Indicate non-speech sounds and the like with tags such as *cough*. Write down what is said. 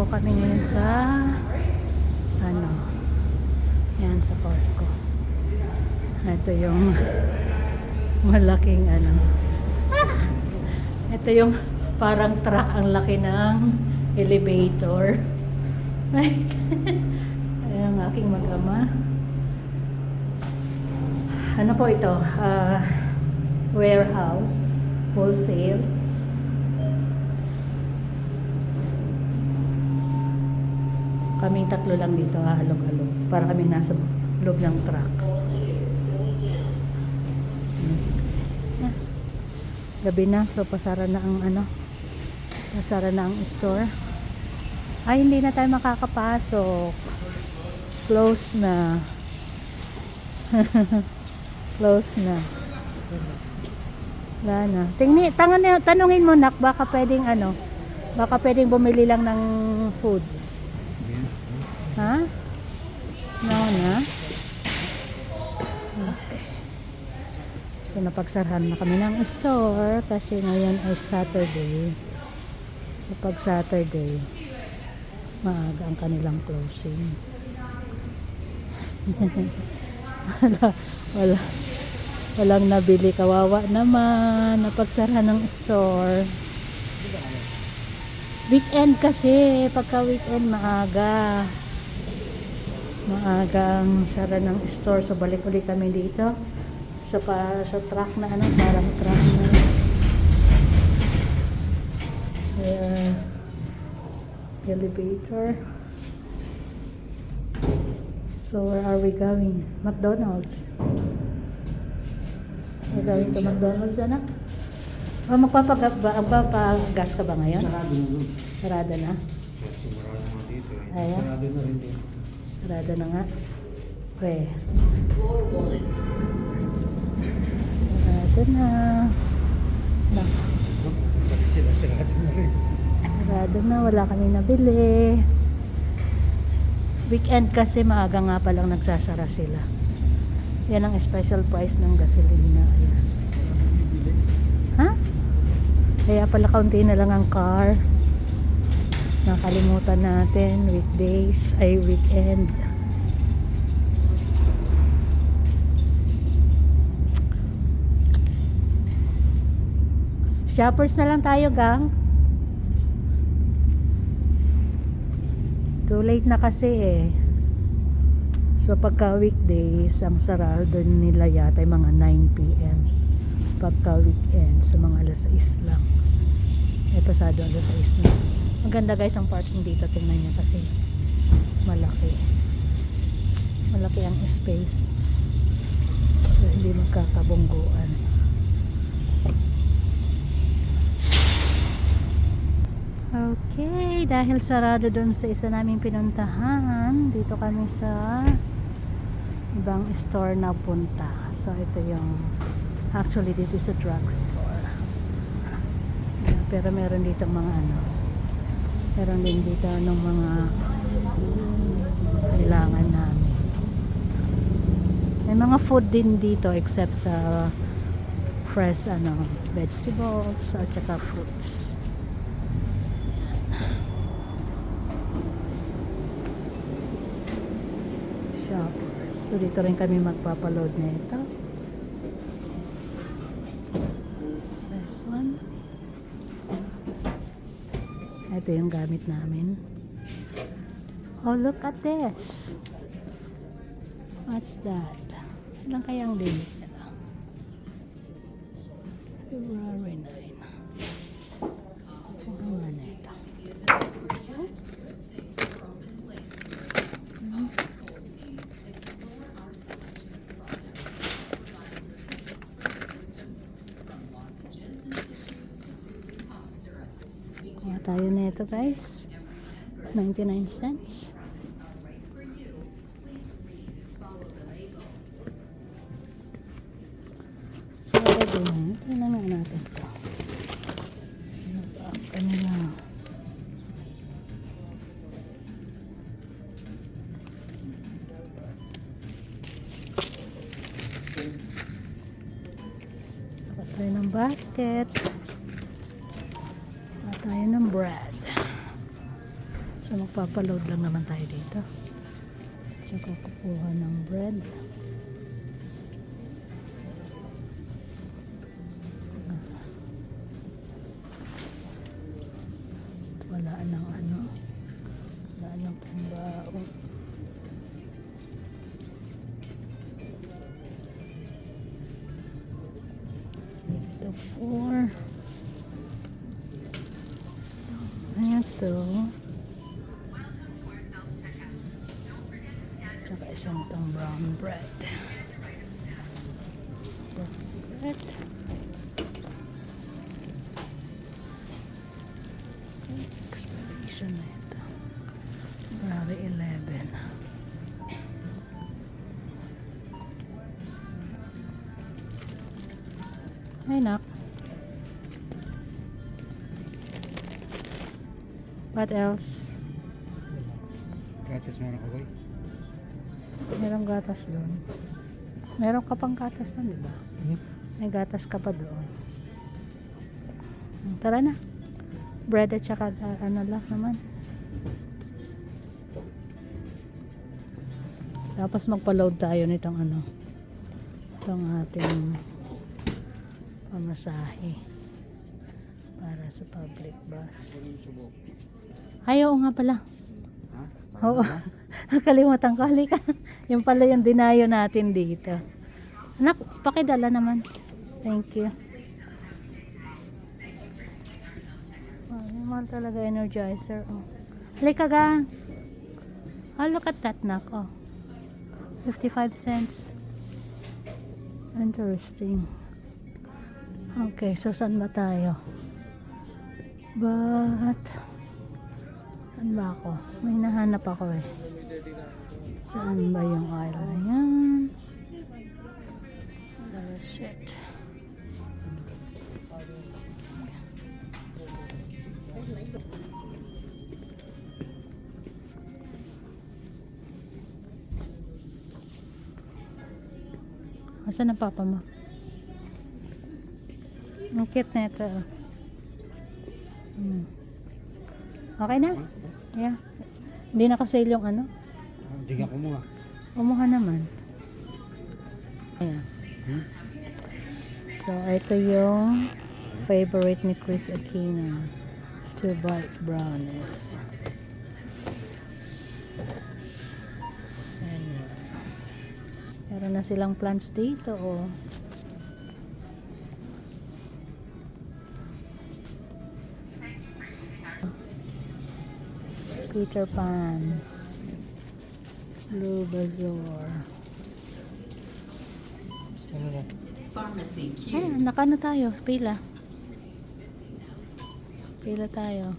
po kami ngayon sa ano yan sa Costco. Ito yung *laughs* malaking ano ito yung parang truck ang laki ng elevator. *laughs* Ay ang aking mag-ama. Ano po ito? Ah, warehouse wholesale kaming tatlo lang dito halog-halog para kami nasa loob ng truck. Ah, gabi na so pasara na ang ano pasara na ang store. Ay hindi na tayo makakapasok. Close na. *laughs* Close na. Wala na. Tingni, tangan, tanungin mo nak baka pwedeng ano baka pwedeng bumili lang ng food ha? no na? Okay. so napagsarahan na kami ng store kasi ngayon ay Saturday. So pag Saturday maaga ang kanilang closing. *laughs* Wala wala walang nabili. Kawawa naman. Napagsara ng store. Weekend kasi. Pagka weekend maaga maaga ang sara ng store so balik ulit kami dito sa pa sa truck na ano parang truck na uh, elevator So where are we going? McDonald's. We're going to McDonald's, anak? O magpapag- ba- magpapagas ka ba ngayon? Sarado na nun. Sarada na? Kasi marami mga dito eh. Sarado na rin din. Sarada na nga. Okay. Sarada na. Pag sila sarado na rin. sarada na. Wala kami nabili. Weekend kasi maaga nga palang nagsasara sila. Yan ang special price ng gasolina. Ayan. Ha? Kaya pala kaunti na lang ang car. Nakalimutan natin, weekdays, ay weekend. Shoppers na lang tayo, gang. Too late na kasi eh. So pagka weekdays, ang sarado nila yata mga 9pm. Pagka weekend, sa mga alas 6 lang. Eh pasado alas 6 na. Maganda guys ang parking dito. Tingnan niyo kasi malaki. Malaki ang space. So hindi magkakabungguan. Okay, dahil sarado doon sa isa naming pinuntahan, dito kami sa ibang store na punta. So ito yung actually this is a drugstore. Pero meron dito mga ano. Meron din dito ng mga kailangan namin. May mga food din dito except sa fresh ano, vegetables at saka fruits. shoppers. So dito rin kami magpapaload na ito. This one. Ito yung gamit namin. Oh, look at this. What's that? Ilang kayang limit nila? February 9. Ano nga na ito? Tayo na ito guys. 99 cents. Tingnan nga natin ito. Ano ba ang kanila? Dapat tayo ng basket. Tayo ng bread. So, magpapaload lang naman tayo dito. Tsaka kukuha ng bread. Wala nang ano. Wala nang pambaon. Ito four. Ito. Tsaka isang tong brown bread. Brown bread. Expiration na ito. February 11. Ay, nak. What else? Gatas meron ka boy? Merong gatas doon. Meron ka pang gatas doon, di ba? Hmm? May gatas ka pa doon. Tara na. Bread at saka uh, ano lang naman. Tapos magpa-load tayo nitong ano. Itong ating pamasahe para sa public bus. Ano? Ay, oo nga pala. Ha? Oo. *laughs* Nakalimutan ko. Halika. Yung pala yung dinayo natin dito. Anak, pakidala naman. Thank you. Oh, mahal talaga energizer. Oh. Halika ga. Oh, look at that, nak. Oh. 55 cents. Interesting. Okay, so saan ba tayo? But, saan ba ako? May nahanap ako eh. Saan ba yung aisle na yan? There's it. Asan ang papa mo? Ang cute na ito. oh. Hmm. Okay na? Yeah. Hindi nakasale yung ano? Hindi ka kumuha. Kumuha naman. Ayan. Hmm? So, ito yung favorite ni Chris Aquino. Two bite brownies. Ayan. Meron na silang plants dito, oh. Peter Pan. Blue Bazaar. Ano na? Pharmacy Q. Ayan, nakano tayo? Pila. Pila tayo.